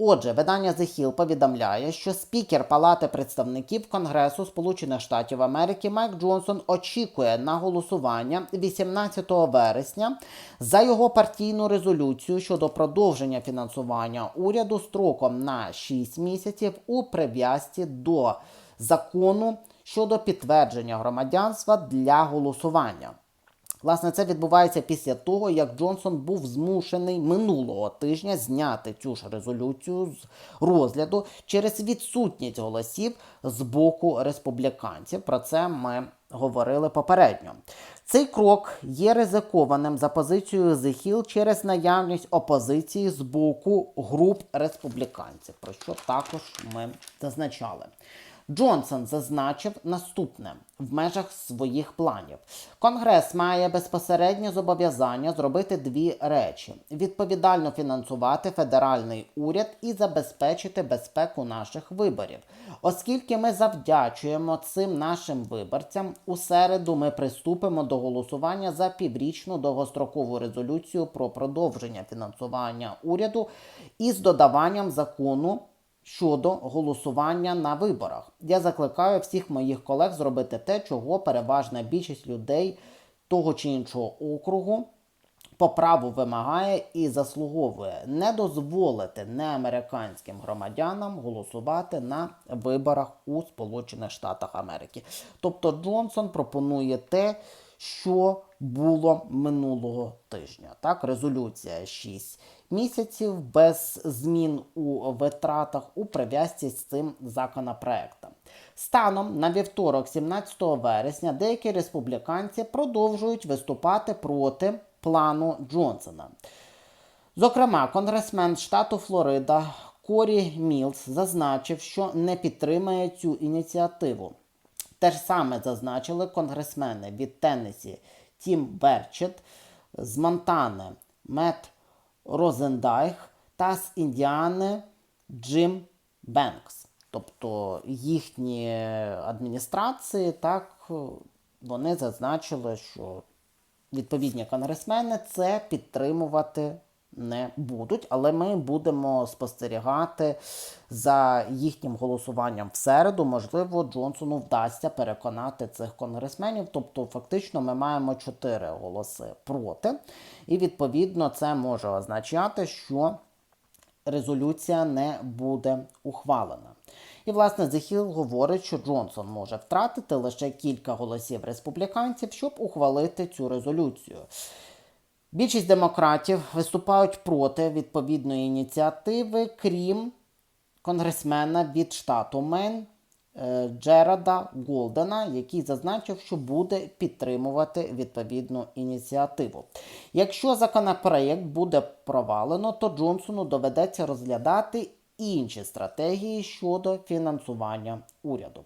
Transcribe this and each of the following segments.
Отже, видання The Hill повідомляє, що спікер Палати представників Конгресу Сполучених Штатів Америки Майк Джонсон очікує на голосування 18 вересня за його партійну резолюцію щодо продовження фінансування уряду строком на 6 місяців у прив'язці до закону щодо підтвердження громадянства для голосування. Власне, це відбувається після того, як Джонсон був змушений минулого тижня зняти цю ж резолюцію з розгляду через відсутність голосів з боку республіканців. Про це ми говорили попередньо. Цей крок є ризикованим за позицією Hill через наявність опозиції з боку груп республіканців, про що також ми зазначали. Джонсон зазначив наступне в межах своїх планів. Конгрес має безпосереднє зобов'язання зробити дві речі: відповідально фінансувати федеральний уряд і забезпечити безпеку наших виборів. Оскільки ми завдячуємо цим нашим виборцям, у середу ми приступимо до голосування за піврічну довгострокову резолюцію про продовження фінансування уряду із додаванням закону щодо голосування на виборах. Я закликаю всіх моїх колег зробити те, чого переважна більшість людей того чи іншого округу по праву вимагає і заслуговує не дозволити неамериканським громадянам голосувати на виборах у Сполучених Штатах Америки. Тобто Джонсон пропонує те, що було минулого тижня. Так, резолюція 6 місяців без змін у витратах у прив'язці з цим законопроектом. Станом на вівторок, 17 вересня, деякі республіканці продовжують виступати проти плану Джонсона. Зокрема, конгресмен штату Флорида Корі Мілс зазначив, що не підтримає цю ініціативу. Те ж саме зазначили конгресмени від Теннесі Тім Берчет, з Монтани Мет Розендайх та з Індіани Джим Бенкс. Тобто їхні адміністрації, так, вони зазначили, що відповідні конгресмени це підтримувати не будуть, але ми будемо спостерігати за їхнім голосуванням в середу. Можливо, Джонсону вдасться переконати цих конгресменів. Тобто, фактично, ми маємо чотири голоси проти, і відповідно це може означати, що резолюція не буде ухвалена. І, власне, Hill говорить, що Джонсон може втратити лише кілька голосів республіканців, щоб ухвалити цю резолюцію. Більшість демократів виступають проти відповідної ініціативи, крім конгресмена від штату Мейн е, Джерада Голдена, який зазначив, що буде підтримувати відповідну ініціативу. Якщо законопроєкт буде провалено, то Джонсону доведеться розглядати інші стратегії щодо фінансування уряду.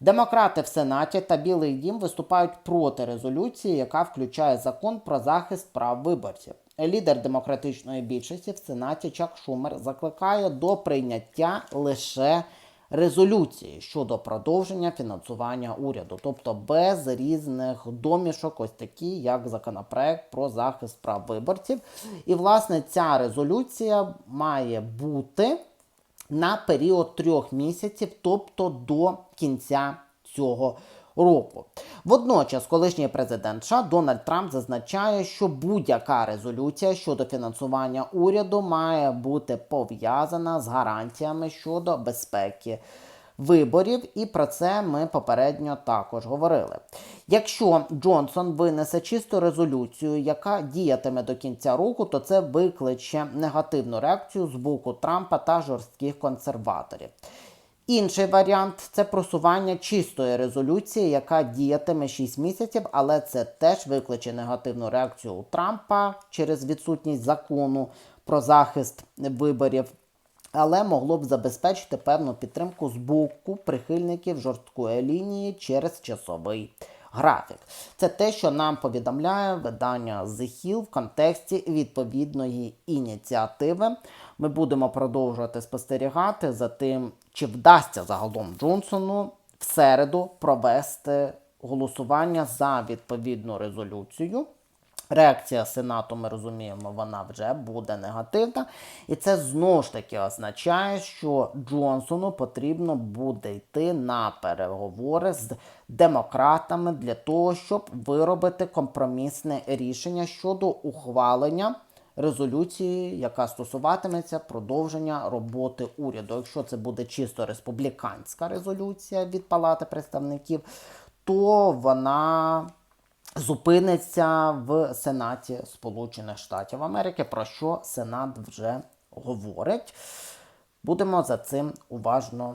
Демократи в Сенаті та Білий Дім виступають проти резолюції, яка включає закон про захист прав виборців. Лідер демократичної більшості в Сенаті Чак Шумер закликає до прийняття лише резолюції щодо продовження фінансування уряду, тобто без різних домішок, ось такі, як законопроект про захист прав виборців. І, власне, ця резолюція має бути на період трьох місяців, тобто до кінця цього року. Водночас, колишній президент США Дональд Трамп зазначає, що будь-яка резолюція щодо фінансування уряду має бути пов'язана з гарантіями щодо безпеки. Виборів, і про це ми попередньо також говорили. Якщо Джонсон винесе чисту резолюцію, яка діятиме до кінця року, то це викличе негативну реакцію з боку Трампа та жорстких консерваторів. Інший варіант це просування чистої резолюції, яка діятиме 6 місяців, але це теж викличе негативну реакцію у Трампа через відсутність закону про захист виборів але могло б забезпечити певну підтримку з боку прихильників жорсткої лінії через часовий графік. Це те, що нам повідомляє видання The Hill в контексті відповідної ініціативи. Ми будемо продовжувати спостерігати за тим, чи вдасться загалом Джонсону в середу провести голосування за відповідну резолюцію. Реакція Сенату, ми розуміємо, вона вже буде негативна. І це знову ж таки означає, що Джонсону потрібно буде йти на переговори з демократами для того, щоб виробити компромісне рішення щодо ухвалення резолюції, яка стосуватиметься продовження роботи уряду. Якщо це буде чисто республіканська резолюція від Палати представників, то вона зупиниться в Сенаті Сполучених Штатів Америки, про що Сенат вже говорить. Будемо за цим уважно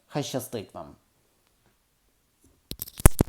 Хай щастить вам!